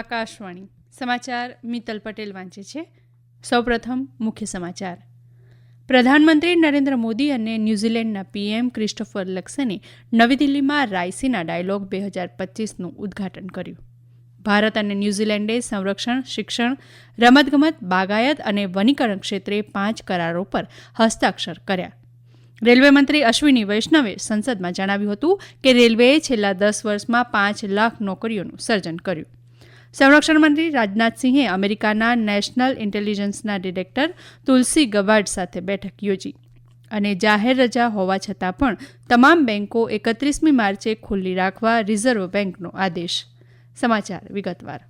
આકાશવાણી. સમાચાર મિત્તલ પટેલ વાંચે છે. સૌપ્રથમ મુખ્ય સમાચાર. પ્રધાનમંત્રી નરેન્દ્ર મોદી અને ન્યૂઝીલેન્ડના પીએમ ક્રિસ્ટોફર લક્સને નવી દિલ્હીમાં રાયસીના ડાયલોગ બે હજાર પચીસનું ઉદ્ઘાટન કર્યું. ભારત અને ન્યૂઝીલેન્ડે સંરક્ષણ, શિક્ષણ, રમતગમત, બાગાયત અને વનીકરણ ક્ષેત્રે પાંચ કરારો પર હસ્તાક્ષર કર્યા. રેલવે મંત્રી અશ્વિની વૈષ્ણવે સંસદમાં જણાવ્યું હતું કે રેલવેએ છેલ્લા દસ વર્ષમાં પાંચ લાખ નોકરીઓનું સર્જન કર્યું. સંરક્ષણ મંત્રી રાજનાથસિંહે અમેરિકાના નેશનલ ઇન્ટેલિજન્સના ડિરેક્ટર તુલસી ગવાડ સાથે બેઠક યોજી અને જાહેર રજા હોવા છતાં પણ તમામ બેન્કો એકત્રીસમી માર્ચે ખુલ્લી રાખવા રિઝર્વ બેન્કનો આદેશ. સમાચાર વિગતવાર.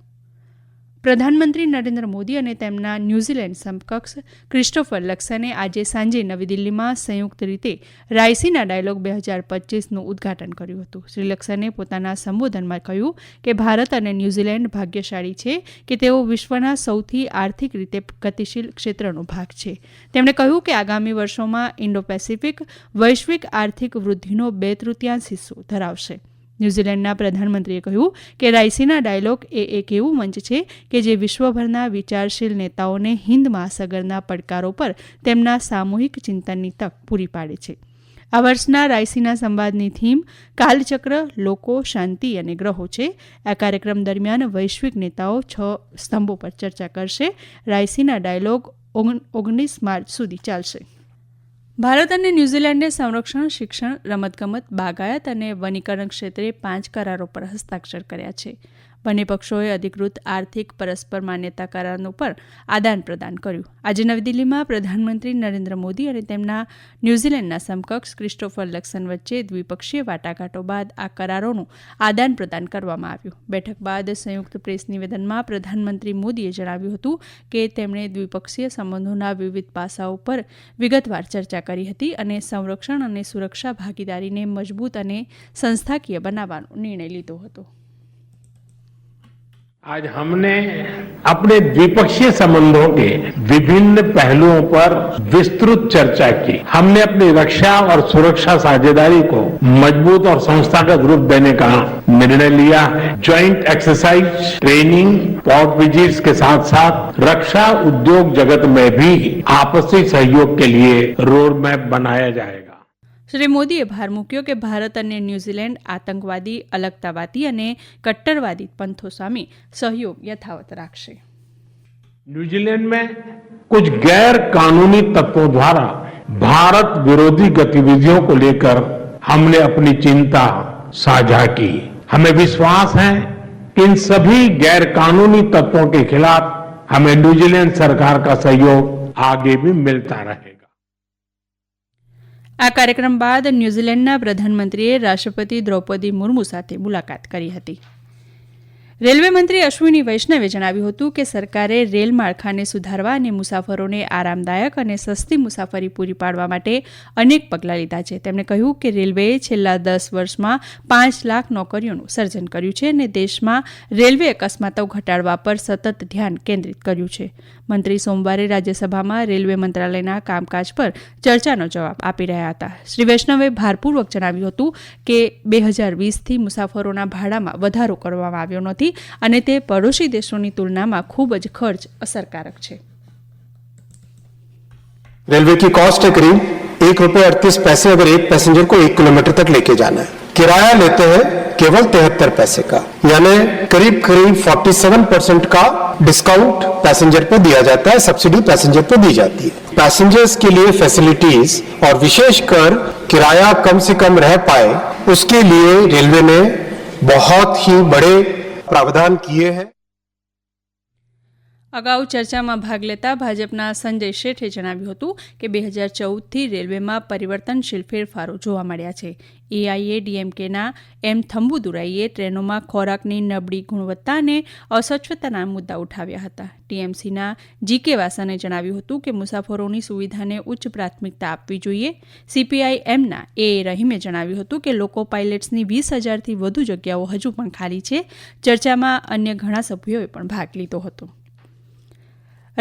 પ્રધાનમંત્રી નરેન્દ્ર મોદી અને તેમના ન્યૂઝીલેન્ડ સમકક્ષ ક્રિસ્ટોફર લક્સને આજે સાંજે નવી દિલ્હીમાં સંયુક્ત રીતે રાયસીના ડાયલોગ બે હજાર પચીસનું ઉદ્ઘાટન કર્યું હતું. શ્રી લક્સને પોતાના સંબોધનમાં કહ્યું કે ભારત અને ન્યૂઝીલેન્ડ ભાગ્યશાળી છે કે તેઓ વિશ્વના સૌથી આર્થિક રીતે ગતિશીલ ક્ષેત્રનો ભાગ છે. તેમણે કહ્યું કે આગામી વર્ષોમાં ઇન્ડો પેસિફિક વૈશ્વિક આર્થિક વૃદ્ધિનો બે તૃતીયાંશ હિસ્સો ધરાવશે. ન્યૂઝીલેન્ડના પ્રધાનમંત્રીએ કહ્યું કે રાયસીના ડાયલોગ એ એક એવું મંચ છે કે જે વિશ્વભરના વિચારશીલ નેતાઓને હિન્દ મહાસાગરના પડકારો પર તેમના સામૂહિક ચિંતનની તક પૂરી પાડે છે. આ વર્ષના રાયસીના સંવાદની થીમ કાલચક્ર, લોકો, શાંતિ અને ગ્રહો છે. આ કાર્યક્રમ દરમિયાન વૈશ્વિક નેતાઓ છ સ્તંભો પર ચર્ચા કરશે. રાયસીના ડાયલોગ ઓગણીસ માર્ચ સુધી ચાલશે. ભારત અને ન્યૂઝીલેન્ડે સંરક્ષણ, શિક્ષણ, રમતગમત, બાગાયત અને વનીકરણ ક્ષેત્રે પાંચ કરારો પર હસ્તાક્ષર કર્યા છે. બંને પક્ષોએ અધિકૃત આર્થિક પરસ્પર માન્યતા કરારનું પણ આદાન પ્રદાન કર્યું. આજે નવી દિલ્હીમાં પ્રધાનમંત્રી નરેન્દ્ર મોદી અને તેમના ન્યૂઝીલેન્ડના સમકક્ષ ક્રિસ્ટોફર લક્સન વચ્ચે દ્વિપક્ષીય વાટાઘાટો બાદ આ કરારોનું આદાન પ્રદાન કરવામાં આવ્યું. બેઠક બાદ સંયુક્ત પ્રેસ નિવેદનમાં પ્રધાનમંત્રી મોદીએ જણાવ્યું હતું કે તેમણે દ્વિપક્ષીય સંબંધોના વિવિધ પાસાઓ પર વિગતવાર ચર્ચા કરી હતી અને સંરક્ષણ અને સુરક્ષા ભાગીદારીને મજબૂત અને સંસ્થાકીય બનાવવાનો નિર્ણય લીધો હતો. आज हमने अपने द्विपक्षीय संबंधों के विभिन्न पहलुओं पर विस्तृत चर्चा की। हमने अपनी रक्षा और सुरक्षा साझेदारी को मज़बूत और संस्थागत रूप देने का निर्णय लिया है। Joint exercise training port visits के साथ साथ रक्षा उद्योग जगत में भी आपसी सहयोग के लिए रोड मैप बनाया जाएगा। શ્રી મોદીએ ભાર મૂક્યો કે ભારત અને ન્યૂઝીલેન્ડ આતંકવાદી અલગતાવાદી અને કટ્ટરવાદી પંથો સામે સહયોગ યથાવત રાખશે न्यूजीलैंड में कुछ गैर कानूनी तत्वों द्वारा भारत विरोधी गतिविधियों को लेकर हमने अपनी चिंता साझा की हमें विश्वास है कि इन सभी गैर कानूनी तत्वों के खिलाफ हमें न्यूजीलैंड सरकार का सहयोग आगे भी मिलता रहेगा આ કાર્યક્રમ બાદ ન્યૂઝીલેન્ડના પ્રધાનમંત્રીએ રાષ્ટ્રપતિ દ્રૌપદી મુર્મુ સાથે મુલાકાત કરી હતી. રેલવે મંત્રી અશ્વિની વૈષ્ણવે જણાવ્યું હતું કે સરકારે રેલ માળખાને સુધારવા અને મુસાફરોને આરામદાયક અને સસ્તી મુસાફરી પૂરી પાડવા માટે અનેક પગલાં લીધા છે. તેમણે કહ્યું કે રેલવેએ છેલ્લા દસ વર્ષમાં પાંચ લાખ નોકરીઓનું સર્જન કર્યું છે અને દેશમાં રેલવે અકસ્માતો ઘટાડવા પર સતત ધ્યાન કેન્દ્રિત કર્યું છે. મંત્રી સોમવારે રાજ્યસભામાં રેલવે મંત્રાલયના કામકાજ પર ચર્ચાનો જવાબ આપી રહ્યા હતા. શ્રી વૈષ્ણવે ભારપૂર્વક જણાવ્યું હતું કે બે હજાર વીસથી મુસાફરોના ભાડામાં વધારો કરવામાં આવ્યો નથી. અને તે પડોશી દેશોની તુલનામાં ખૂબ જ ખર્ચ અસરકારક છે रेलवे की कॉस्ट है करीब एक रुपये अड़तीस पैसे अगर एक पैसेंजर को एक किलोमीटर तक लेके जाना है किराया लेते हैं केवल तिहत्तर पैसे का यानी करीब करीब 47 परसेंट का डिस्काउंट पैसेंजर पे दिया जाता है सब्सिडी पैसेंजर पे दी जाती है पैसेंजर्स के लिए फैसिलिटीज और विशेषकर किराया कम से कम रह पाए उसके लिए रेलवे ने बहुत ही बड़े प्रावधान किए हैं અગાઉ ચર્ચામાં ભાગ લેતા ભાજપના સંજય શેઠે જણાવ્યું હતું કે બે હજાર ચૌદથી રેલવેમાં પરિવર્તનશીલ ફેરફારો જોવા મળ્યા છે. એઆઈએ ડીએમકેના એમ થંબુદુરાઈએ ટ્રેનોમાં ખોરાકની નબળી ગુણવત્તા અને અસ્વચ્છતાના મુદ્દા ઉઠાવ્યા હતા. ટીએમસીના જીકે વાસને જણાવ્યું હતું કે મુસાફરોની સુવિધાને ઉચ્ચ પ્રાથમિકતા આપવી જોઈએ. સીપીઆઈ એમના એ. રહીમે જણાવ્યું હતું કે લોકો પાઇલટ્સની વીસ હજારથી વધુ જગ્યાઓ હજુ પણ ખાલી છે. ચર્ચામાં અન્ય ઘણા સભ્યોએ પણ ભાગ લીધો હતો.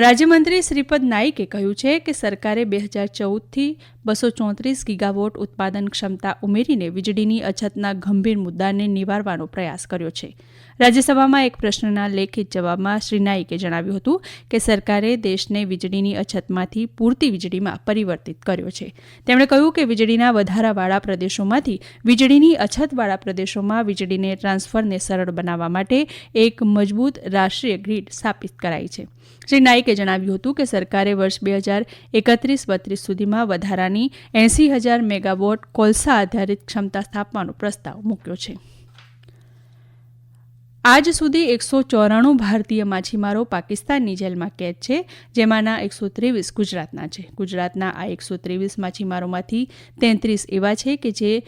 રાજ્યમંત્રી શ્રીપદ નાઇકે કહ્યું છે કે સરકારે બે હજાર ચૌદથી બસો ચોત્રીસ ગીગાવોટ ઉત્પાદન ક્ષમતા ઉમેરીને વીજળીની અછતના ગંભીર મુદ્દાને નિવારવાનો પ્રયાસ કર્યો છે. રાજ્યસભામાં એક પ્રશ્નના લેખિત જવાબમાં શ્રી નાઇકે જણાવ્યું હતું કે સરકારે દેશને વીજળીની અછતમાંથી પૂરતી વીજળીમાં પરિવર્તિત કર્યો છે. તેમણે કહ્યું કે વીજળીના વધારાવાળા પ્રદેશોમાંથી વીજળીની અછતવાળા પ્રદેશોમાં વીજળીને ટ્રાન્સફરને સરળ બનાવવા માટે એક મજબૂત રાષ્ટ્રીય ગ્રીડ સ્થાપિત કરાઈ છે. શ્રી નાઇકે જણાવ્યું હતું કે સરકારે વર્ષ બે હજાર એકત્રીસ બત્રીસ સુધીમાં વધારાની એંસી હજાર મેગાવોટ કોલસા આધારિત ક્ષમતા સ્થાપવાનો પ્રસ્તાવ મૂક્યો છે. આજ સુધી એકસો ચોરાણું ભારતીય માછીમારો પાકિસ્તાનની જેલમાં કેદ છે, જેમાંના એકસો ત્રેવીસ ગુજરાતના છે. ગુજરાતના આ એકસો ત્રેવીસ માછીમારોમાંથી તેત્રીસ એવા છે કે જે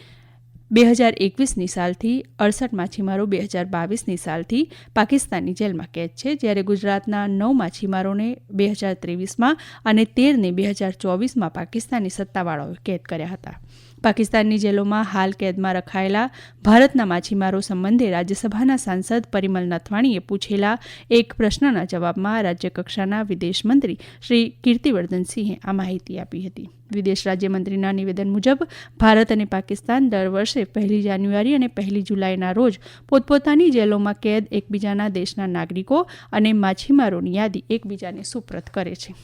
બે હજાર એકવીસની સાલથી અડસઠ માછીમારો બે હજાર બાવીસની સાલથી પાકિસ્તાનની જેલમાં કેદ છે. જ્યારે ગુજરાતના નવ માછીમારોને બે હજાર ત્રેવીસમાં અને તેરને બે હજાર ચોવીસમાં પાકિસ્તાની સત્તાવાળાઓએ કેદ કર્યા હતા. પાકિસ્તાનની જેલોમાં હાલ કેદમાં રખાયેલા ભારતના માછીમારો સંબંધે રાજ્યસભાના સાંસદ પરિમલ નથવાણીએ પૂછેલા એક પ્રશ્નના જવાબમાં રાજ્યકક્ષાના વિદેશ મંત્રી શ્રી કીર્તિવર્ધનસિંહે આ માહિતી આપી હતી. વિદેશ રાજ્યમંત્રીના નિવેદન મુજબ, ભારત અને પાકિસ્તાન દર વર્ષે પહેલી જાન્યુઆરી અને પહેલી જુલાઈના રોજ પોતપોતાની જેલોમાં કેદ એકબીજાના દેશના નાગરિકો અને માછીમારોની યાદી એકબીજાને સુપ્રત કરે છે.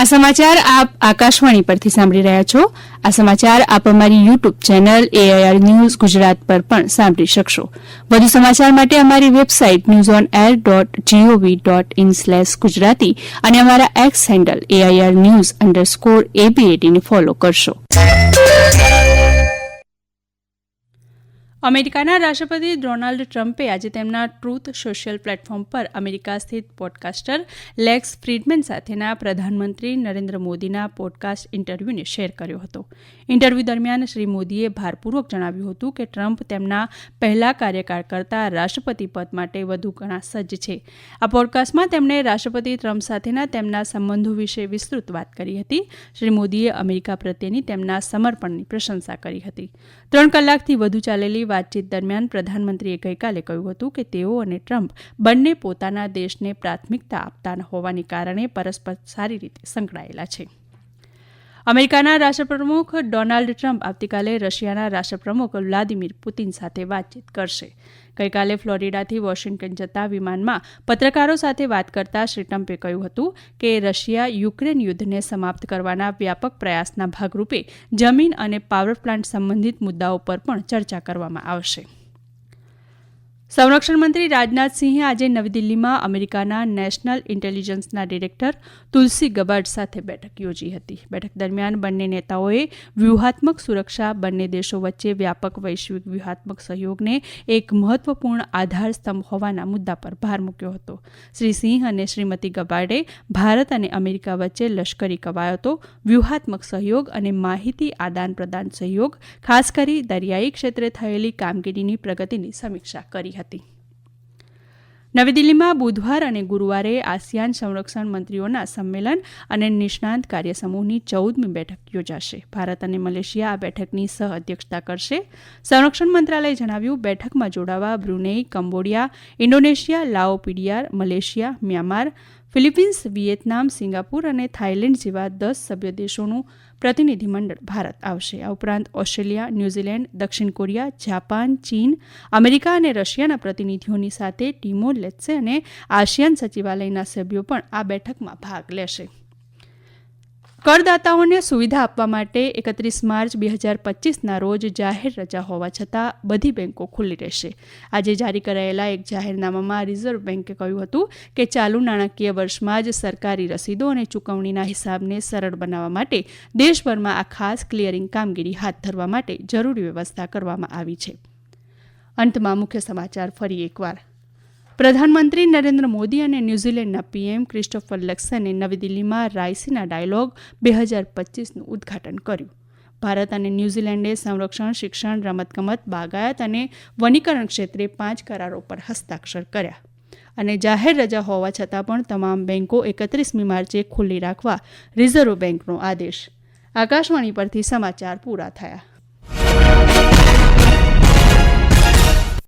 આ સમાચાર આપ આકાશવાણી પરથી સાંભળી રહ્યા છો. આ સમાચાર આપ અમારી YouTube channel AIR news Gujarat પર પણ સાંભળી શકશો. વધુ સમાચાર માટે અમારી website news on air dot GOV dot in slash Gujarati અને અમારા X handle AIR news underscore એબીએટીને follow કરશો. અમેરિકાના રાષ્ટ્રપતિ ડોનાલ્ડ ટ્રમ્પે આજે તેમના ટ્રુથ સોશિયલ પ્લેટફોર્મ પર અમેરિકા સ્થિત પોડકાસ્ટર લેક્સ ફ્રીડમેન સાથેના પ્રધાનમંત્રી નરેન્દ્ર મોદીના પોડકાસ્ટ ઇન્ટરવ્યૂને શેર કર્યો હતો. ઇન્ટરવ્યૂ દરમિયાન શ્રી મોદીએ ભારપૂર્વક જણાવ્યું હતું કે ટ્રમ્પ તેમના પહેલા કાર્યકાળ કરતાં રાષ્ટ્રપતિ પદ માટે વધુ ઘણા સજ્જ છે. આ પોડકાસ્ટમાં તેમણે રાષ્ટ્રપતિ ટ્રમ્પ સાથેના તેમના સંબંધો વિશે વિસ્તૃત વાત કરી હતી. શ્રી મોદીએ અમેરિકા પ્રત્યેની તેમના સમર્પણની પ્રશંસા કરી હતી. ત્રણ કલાકથી વધુ ચાલેલી વાતચીત દરમિયાન પ્રધાનમંત્રીએ ગઈકાલે કહ્યું હતું કે તેઓ અને ટ્રમ્પ બંને પોતાના દેશને પ્રાથમિકતા આપતા હોવાને કારણે પરસ્પર સારી રીતે સંકળાયેલા છે. અમેરિકાના રાષ્ટ્રપ્રમુખ ડોનાલ્ડ ટ્રમ્પ આવતીકાલે રશિયાના રાષ્ટ્રપ્રમુખ વ્લાદિમીર પુતિન સાથે વાતચીત કરશે. ગઈકાલે ફ્લોરિડાથી વોશિંગ્ટન જતા વિમાનમાં પત્રકારો સાથે વાત કરતા શ્રી ટ્રમ્પે કહ્યું હતું કે રશિયા યુક્રેન યુદ્ધને સમાપ્ત કરવાના વ્યાપક પ્રયાસના ભાગરૂપે જમીન અને પાવર પ્લાન્ટ સંબંધિત મુદ્દાઓ પર પણ ચર્ચા કરવામાં આવશે. સંરક્ષણ મંત્રી રાજનાથસિંહે આજે નવી દિલ્હીમાં અમેરિકાના નેશનલ ઇન્ટેલિજન્સના ડિરેક્ટર તુલસી ગબાર્ડ સાથે બેઠક યોજી હતી. બેઠક દરમિયાન બંને નેતાઓએ વ્યૂહાત્મક સુરક્ષા, બંને દેશો વચ્ચે વ્યાપક વૈશ્વિક વ્યૂહાત્મક સહયોગને એક મહત્વપૂર્ણ આધાર સ્તંભ હોવાના મુદ્દા પર ભાર મૂક્યો હતો. શ્રી સિંહ અને શ્રીમતી ગબાર્ડે ભારત અને અમેરિકા વચ્ચે લશ્કરી કવાયતો, વ્યૂહાત્મક સહયોગ અને માહિતી આદાન પ્રદાન સહયોગ, ખાસ કરી દરિયાઈ ક્ષેત્રે થયેલી કામગીરીની પ્રગતિની સમીક્ષા કરી હતી. નવી દિલ્હીમાં બુધવાર અને ગુરુવારે આસિયાન સંરક્ષણ મંત્રીઓના સંમેલન અને નિષ્ણાંત કાર્યસમૂહની ચૌદમી બેઠક યોજાશે. ભારત અને મલેશિયા આ બેઠકની સહ અધ્યક્ષતા કરશે. સંરક્ષણ મંત્રાલયે જણાવ્યું, બેઠકમાં જોડાવા Brunei, Cambodia, Indonesia, Lao PDR, Malaysia, Myanmar Philippines, Vietnam, Singapore અને થાઇલેન્ડ જેવા દસ સભ્ય દેશોનું પ્રતિનિધિમંડળ ભારત આવશે. આ ઉપરાંત ઓસ્ટ્રેલિયા, ન્યૂઝીલેન્ડ, દક્ષિણ કોરિયા, જાપાન, ચીન, અમેરિકા અને રશિયાના પ્રતિનિધિઓની સાથે ટીમો, લેત્સે અને આસિયાન સચિવાલયના સભ્યો પણ આ બેઠકમાં ભાગ લેશે. કરદાતાઓને સુવિધા આપવા માટે એકત્રીસ માર્ચ બે હજાર પચીસના રોજ જાહેર રજા હોવા છતાં બધી બેન્કો ખુલ્લી રહેશે. આજે જારી કરાયેલા એક જાહેરનામામાં રિઝર્વ બેન્કે કહ્યું હતું કે ચાલુ નાણાકીય વર્ષમાં જ સરકારી રસીદો અને ચૂકવણીના હિસાબને સરળ બનાવવા માટે દેશભરમાં આ ખાસ ક્લિયરિંગ કામગીરી હાથ ધરવા માટે જરૂરી વ્યવસ્થા કરવામાં આવી છે. અંતમાં મુખ્ય સમાચાર ફરી એકવાર. પ્રધાનમંત્રી નરેન્દ્ર મોદી અને ન્યૂઝીલેન્ડના પીએમ ક્રિસ્ટોફર લક્સને નવી દિલ્હીમાં રાયસીના ડાયલોગ બે હજાર પચીસનું ઉદ્ઘાટન કર્યું. ભારત અને ન્યૂઝીલેન્ડે સંરક્ષણ, શિક્ષણ, રમતગમત, બાગાયત અને વનીકરણ ક્ષેત્રે પાંચ કરારો પર હસ્તાક્ષર કર્યા. અને જાહેર રજા હોવા છતાં પણ તમામ બેન્કો એકત્રીસમી માર્ચે ખુલ્લી રાખવા રિઝર્વ બેન્કનો આદેશ. આકાશવાણી પરથી સમાચાર પૂરા થયા.